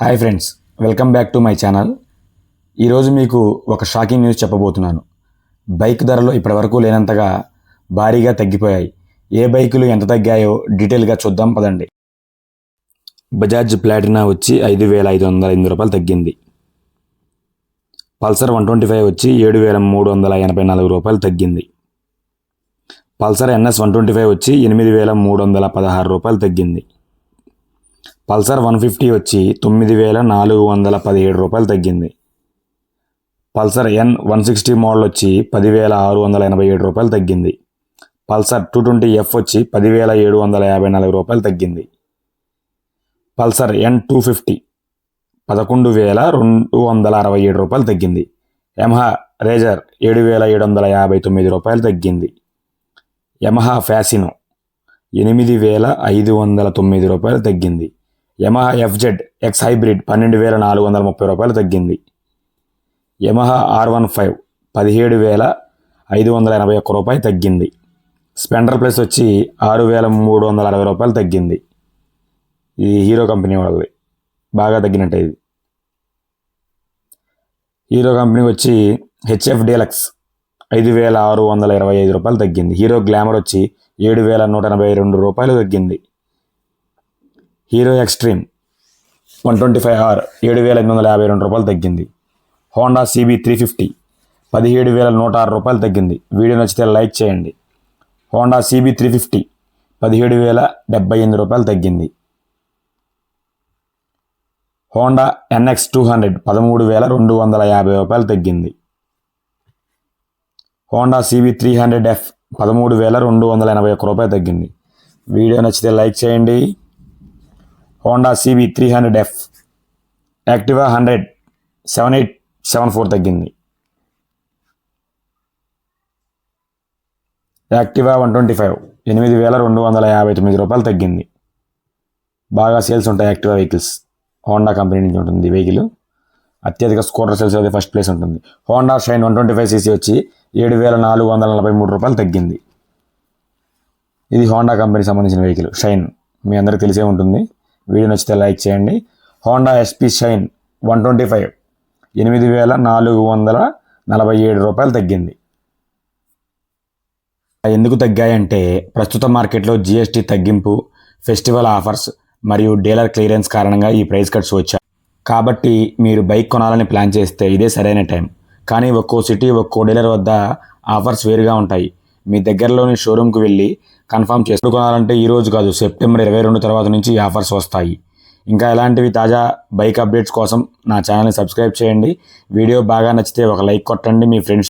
Hi friends welcome back to my channel. ఈరోజు మీకు ఒక షాకింగ్ న్యూస్ చెప్పబోతున్నాను. బైక్ ధరలు ఇప్పటివరకు లేనంతగా భారీగా తగ్గిపోయాయి. ఏ బైకులు ఎంత తగ్గాయో డీటెయిల్గా చూద్దాం పదండి. బజాజ్ ప్లాటినా వచ్చి ఐదు వేల ఐదు వందల ఎనిమిది రూపాయలు తగ్గింది. పల్సర్ వన్ ట్వంటీ ఫైవ్ వచ్చి ఏడు వేల మూడు వందల ఎనభై నాలుగు రూపాయలు తగ్గింది. Pulsar NS one twenty five వచ్చి ఎనిమిది వేల మూడు వందల పదహారు రూపాయలు తగ్గింది. పల్సర్ వన్ ఫిఫ్టీ వచ్చి తొమ్మిది వేల నాలుగు వందల పదిహేడు రూపాయలు తగ్గింది. Pulsar N one sixty model వచ్చి పదివేల ఆరు వందల ఎనభై ఏడు రూపాయలు తగ్గింది. పల్సర్ టూ ట్వంటీ ఎఫ్ వచ్చి పదివేల ఏడు వందల యాభై నాలుగు రూపాయలు తగ్గింది. పల్సర్ ఎన్ టూ ఫిఫ్టీ పదకొండు వేల రెండు వందల అరవై ఏడు రూపాయలు తగ్గింది. యమహా రేజర్ ఏడు వేల ఏడు వందల యాభై తొమ్మిది రూపాయలు తగ్గింది. యమహా ఫ్యాసినో ఎనిమిది వేల ఐదు వందల తొమ్మిది రూపాయలు తగ్గింది. యమహా ఎఫ్జెడ్ ఎక్స్ హైబ్రిడ్ పన్నెండు వేల నాలుగు వందల ముప్పై రూపాయలు తగ్గింది. యమహా ఆర్ వన్ ఫైవ్ పదిహేడు వేల ఐదు వందల ఎనభై ఒక్క రూపాయలు తగ్గింది. స్పెండర్ ప్లస్ వచ్చి ఆరు వేల మూడు వందల అరవై రూపాయలు తగ్గింది. ఇది హీరో కంపెనీ వాళ్ళది. బాగా తగ్గినట్టే ఇది. హీరో కంపెనీ వచ్చి హెచ్ఎఫ్ డీలక్స్ ఐదు వేల ఆరు వందల ఇరవై ఐదు రూపాయలు తగ్గింది. హీరో గ్లామర్ వచ్చి ఏడు వేల నూట ఎనభై రెండు రూపాయలు తగ్గింది. Hero Xtreme one twenty five R ఏడు వేల ఎనిమిది వందల యాభై రెండు రూపాయలు తగ్గింది. హోండా సిబీ త్రీ ఫిఫ్టీ పదిహేడు వేల నూట ఆరు రూపాయలు తగ్గింది. వీడియో నచ్చితే లైక్ చేయండి. హోండా సిబీ త్రీ ఫిఫ్టీ పదిహేడు వేల డెబ్బై ఎనిమిది రూపాయలు తగ్గింది. హోండా ఎన్ఎక్స్ టూ హండ్రెడ్ పదమూడు వేల రెండు వందల యాభై రూపాయలు తగ్గింది. Honda CB three hundred F పదమూడు వేల రెండు వందల ఎనభై ఒక్క రూపాయలు తగ్గింది. వీడియో నచ్చితే లైక్ చేయండి. Honda CB three hundred F Activa hundred seven eight seven four తగ్గింది. యాక్టివా వన్ ట్వంటీ ఫైవ్ ఎనిమిది వేల రెండు వందల యాభై తొమ్మిది రూపాయలు తగ్గింది. బాగా సేల్స్ ఉంటాయి యాక్టివా వెహికల్స్ హోండా కంపెనీ నుంచి ఉంటుంది వెహికల్ అత్యధిక స్కూటర్ సేల్స్ అయితే ఫస్ట్ ప్లేస్ ఉంటుంది. Honda Shine one twenty five CC వచ్చి ఏడు వేల నాలుగు వందల నలభై మూడు రూపాయలు తగ్గింది. ఇది హోండా కంపెనీకి సంబంధించిన వెహికల్ షైన్ మీ అందరికీ తెలిసే ఉంటుంది. వీడియో నచ్చితే లైక్ చేయండి. Honda SP Shine one twenty five ఎనిమిది వేల నాలుగు వందల నలభై ఏడు రూపాయలు తగ్గింది. ఎందుకు తగ్గాయంటే ప్రస్తుత మార్కెట్లో జీఎస్టీ తగ్గింపు ఫెస్టివల్ ఆఫర్స్ మరియు డీలర్ క్లియరెన్స్ కారణంగా ఈ ప్రైస్ కట్స్ వచ్చాయి. కాబట్టి మీరు బైక్ కొనాలని ప్లాన్ చేస్తే ఇదే సరైన టైం. కానీ ఒక్కో సిటీ ఒక్కో డీలర్ వద్ద ఆఫర్స్ వేరుగా ఉంటాయి. మీ దగ్గరలోని షోరూమ్కి వెళ్ళి కన్ఫర్మ్ చేసుకోవాలంటే ఈ రోజు కాదు సెప్టెంబర్ ఇరవై రెండు తర్వాత నుంచి ఈ ఆఫర్స్ వస్తాయి. ఇంకా ఇలాంటివి తాజా బైక్ అప్డేట్స్ కోసం నా ఛానల్ని సబ్స్క్రైబ్ చేయండి. వీడియో బాగా నచ్చితే ఒక లైక్ కొట్టండి. మీ ఫ్రెండ్స్